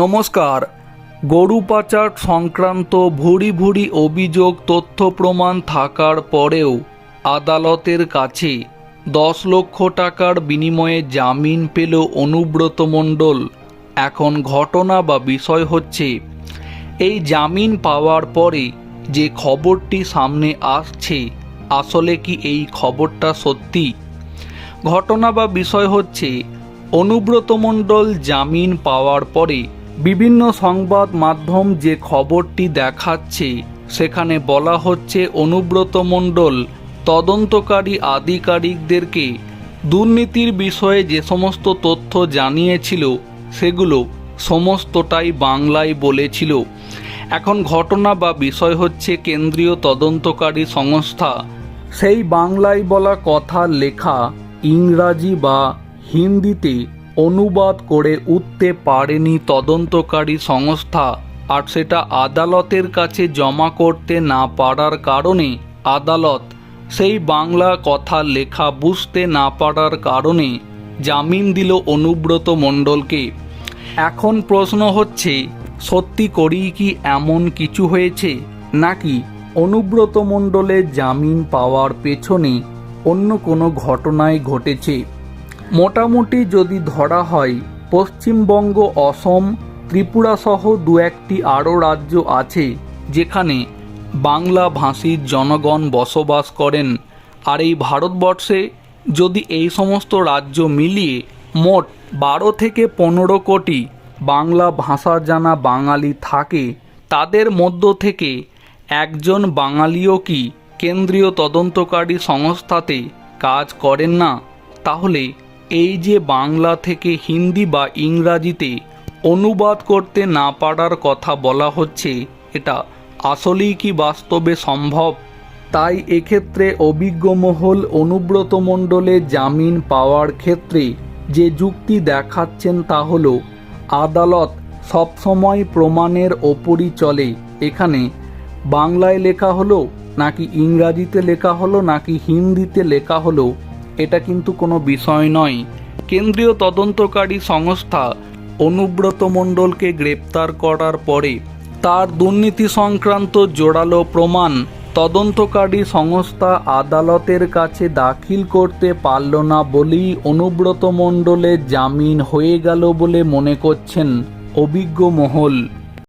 নমস্কার। গরু পাচার সংক্রান্ত ভুরি ভুরি অভিযোগ তথ্য প্রমাণ থাকার পরেও আদালতের কাছে দশ লক্ষ টাকার বিনিময়ে জামিন পেল অনুব্রত মণ্ডল। এখন ঘটনা বা বিষয় হচ্ছে, এই জামিন পাওয়ার পরে যে খবরটি সামনে আসছে, আসলে কি এই খবরটা সত্যি? ঘটনা বা বিষয় হচ্ছে, অনুব্রত মণ্ডল জামিন পাওয়ার পরে বিভিন্ন সংবাদ মাধ্যম যে খবরটি দেখাচ্ছে, সেখানে বলা হচ্ছে অনুব্রত মণ্ডল তদন্তকারী আধিকারিকদেরকে দুর্নীতির বিষয়ে যে সমস্ত তথ্য জানিয়েছিল, সেগুলো সমস্তটাই বাংলায় বলেছিল। এখন ঘটনা বা বিষয় হচ্ছে কেন্দ্রীয় তদন্তকারী সংস্থা। সেই বাংলায় বলা কথা লেখা ইংরাজি বা হিন্দিতে অনুবাদ করে উঠতে পারেনি তদন্তকারী সংস্থা আর সেটা আদালতের কাছে জমা করতে না পারার কারণে আদালত সেই বাংলা কথা লেখা বুঝতে না পারার কারণে জামিন দিল অনুব্রত মণ্ডলকে। এখন প্রশ্ন হচ্ছে, সত্যি করেই কি এমন কিছু হয়েছে? নাকি অনুব্রত মণ্ডলের জামিন পাওয়ার পেছনে অন্য কোনো ঘটনায় ঘটেছে? মোটামুটি যদি ধরা হয়, পশ্চিমবঙ্গ, অসম, ত্রিপুরা সহ দু একটি আরও রাজ্য আছে, যেখানে বাংলা ভাষীর জনগণ বসবাস করেন। আর এই ভারতবর্ষে যদি এই সমস্ত রাজ্য মিলিয়ে মোট বারো থেকে পনেরো কোটি বাংলা ভাষা জানা বাঙালি থাকে, তাদের মধ্য থেকে একজন বাঙালিও কি কেন্দ্রীয় তদন্তকারী সংস্থাতে কাজ করেন না? তাহলে এই যে বাংলা থেকে হিন্দি বা ইংরাজিতে অনুবাদ করতে না পারার কথা বলা হচ্ছে, এটা আসলেই কি বাস্তবে সম্ভব? তাই এক্ষেত্রে অভিজ্ঞ মহল অনুব্রত মণ্ডলে জামিন পাওয়ার ক্ষেত্রে যে যুক্তি দেখাচ্ছেন তা হল, আদালত সবসময় প্রমাণের ওপরই চলে। এখানে বাংলায় লেখা হলো, নাকি ইংরাজিতে লেখা হলো, নাকি হিন্দিতে লেখা হলো এটা কিন্তু কোনো বিষয় নয়। কেন্দ্রীয় তদন্তকারী সংস্থা অনুব্রত মণ্ডলকে গ্রেপ্তার করার পরে তার দুর্নীতি সংক্রান্ত জোরালো প্রমাণ তদন্তকারী সংস্থা আদালতের কাছে দাখিল করতে পারল না বলেই অনুব্রত মণ্ডলের জামিন হয়ে গেল বলে মনে করছেন অভিজ্ঞ মহল।